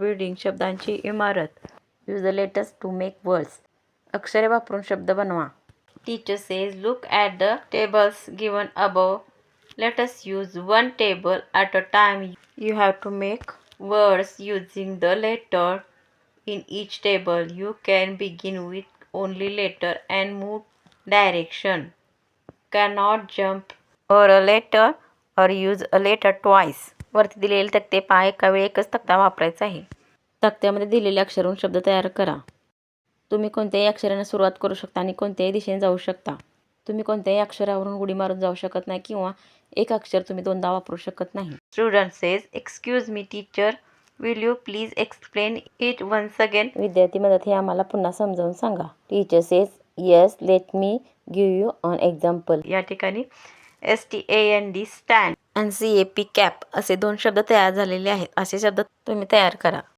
Building शब्दांची इमारत use the letters to make words अक्षरे वापरून शब्द बनवा teacher says look at the tables given above let us use one table at a time you have to make words using the letter in each table. You can begin with only letter and move direction. Cannot jump or a letter or use a letter twice. वरती दिलेले तक्ते पहा एका वेळी एकच तक्ता वापरायचा आहे. तक्त्यामध्ये दिलेले अक्षरून शब्द तयार करा. तुम्ही कोणत्याही अक्षराने सुरुवात करू शकता आणि कोणत्याही दिशेने जाऊ शकता. तुम्ही कोणत्याही अक्षरावरून उडी मारून जाऊ शकत नाही किंवा एक अक्षर तुम्ही दोनदा वापरू शकत नाही. Student says excuse me teacher will you please explain it once again विद्यार्थी म्हणतात हे आम्हाला पुन्हा समजावून सांगा. Teacher says yes let me give you an example या ठिकाणी S T A N D stand N C A P cap असे दोन शब्द तयार झालेले आहेत. असे शब्द तुम्ही तयार करा.